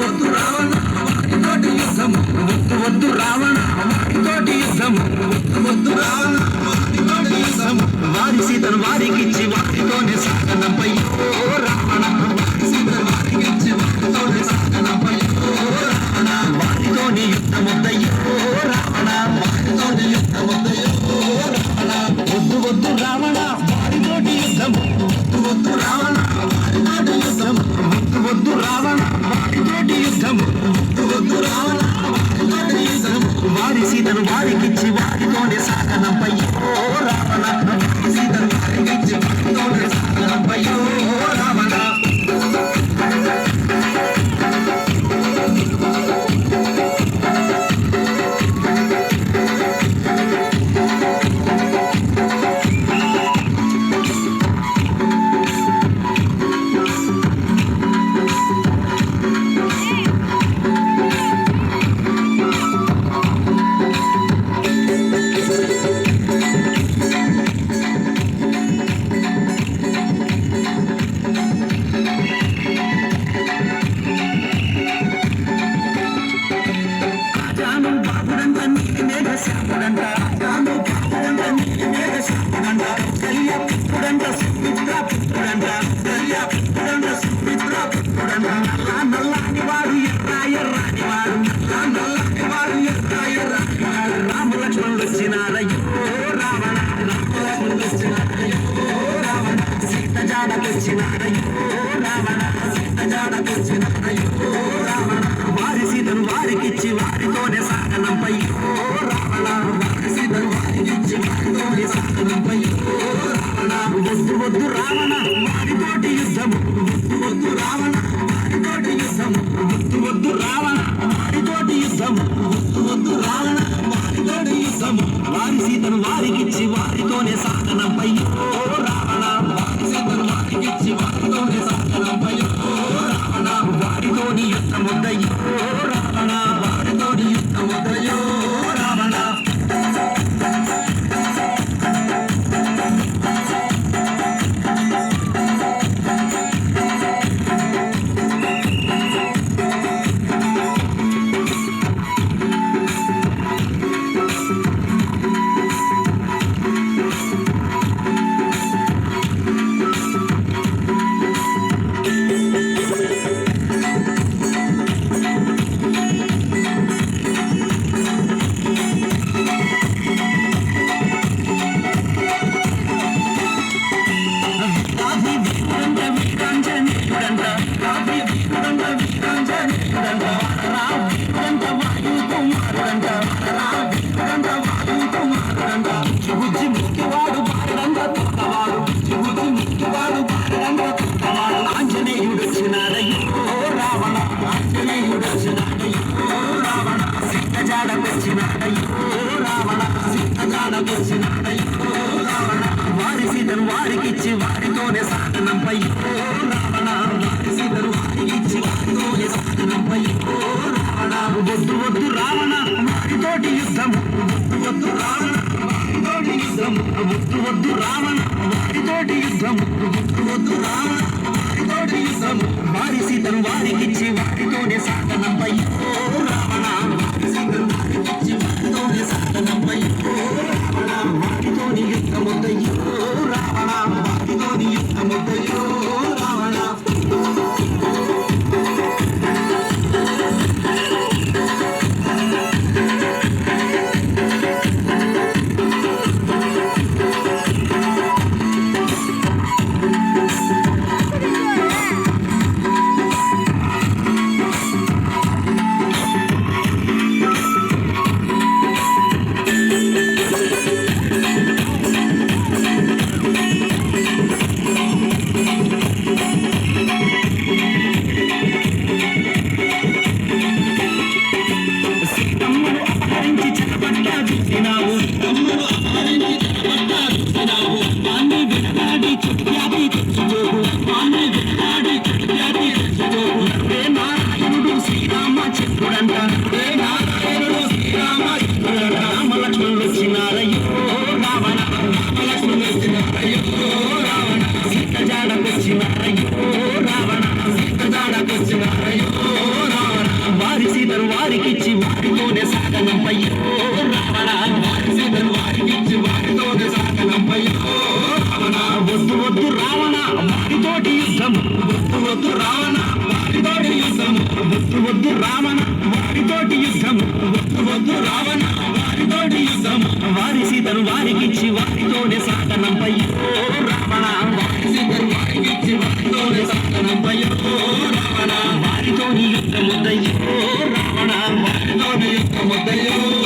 వద్దు రావణ వాటితోటి యుద్ధం వద్దు రావణ వాటితోటి యుద్ధం వద్దు రావణ వాటితోటి యుద్ధం వారి సీతను వారికిచ్చి వాటితోనే సాగనంపై రావణ వారి సీతను వారికిచ్చి వాటితోనే సాగనంపై రావణ వాటితోని యుద్ధం వద్దయ్యో రావణ వాటితోని యుద్ధం వద్దయ్యో రావణ వద్దు వద్దు రావణ వారితోటి యుద్ధం వద్దు వద్దు రావణ వారికిచ్చి వారితోనే సాగనంపయ్యో రావణ. వారి పుత్రుడంట సుమిత్ర పుత్రుడంట కళ్యా పుత్రుడంట సుమిత్ర పుత్రుడంట నల్ల నల్లాని వాడు ఎర్ర ఎర్రాని వాడు నల్ల నల్లాని వాడు ఎర్ర ఎర్రాని వాడు రావణ రావణ సీత రావణ సీత రావణ వారి సీతను వారికిచ్చి వారితోనే సాగనంపయ్యో రావణ వారి సీతను వారికిచ్చి వారితోనే సాగనంపై రావణ వద్దు వద్దు రావణ వారితోటి యుద్ధము. వద్దు వద్దు రావణ వారితోటి యుద్ధము. వద్దు వద్దు రావణ వారితోటి యుద్ధము. వద్దు వద్దు రావణ వారితోటి యుద్ధము. వారి సీతను వారికిచ్చి వారితోనే సాగనంపయ్యో రావణ. వారి సీతను వారికిచ్చి వారితోనే సాగనంపయ్యో రావణ. వారితోని యుద్ధముద్దయ్యో రావణ వారి సీతను వారికిచ్చి వారితోనే సాగనంపయ్యో రావణ వారి సీతను వారికిచ్చి వారితోనే సాగనంపయ్యో రావణ వద్దు వద్దు రావణ వారితోటి యుద్ధం వద్దు వద్దు రావణ వారితోటి యుద్ధం వద్దు వద్దు రావణ వారితోటి యుద్ధం వద్దు వద్దు రావణ వారితోటి యుద్ధం వారి సీతను వారికిచ్చి వారితోనే రావణ వారితోని యుద్ధముద్దయ్యో రావణ జాడకొచ్చినారయ్యో రావణ సీత రావణ వారి సీతను వారికిచ్చి వారితోనే సాగనంపయ్యో. రావణ వారి సీతను వారికిచ్చి వారితోనే సాగనంపయ్యో రావణ వద్దు వద్దు రావణ వారితోటి యుద్ధం వద్దు వద్దు రావణ వారితోటి యుద్ధం వద్దు వద్దు రావణ వారితోటి యుద్ధం వద్దు వద్దు రావణ వారితోటి యుద్ధం వారి సీతను వారికిచ్చి వారితోనే సాగనంపయ్యో రావణ వారి సీతను వారికిచ్చి వారితోనే సాగనంపయ్యో రావణ. వారితోని యుద్ధముద్దయ్యో రావణ. వారితోని యుద్ధముద్దయ్యో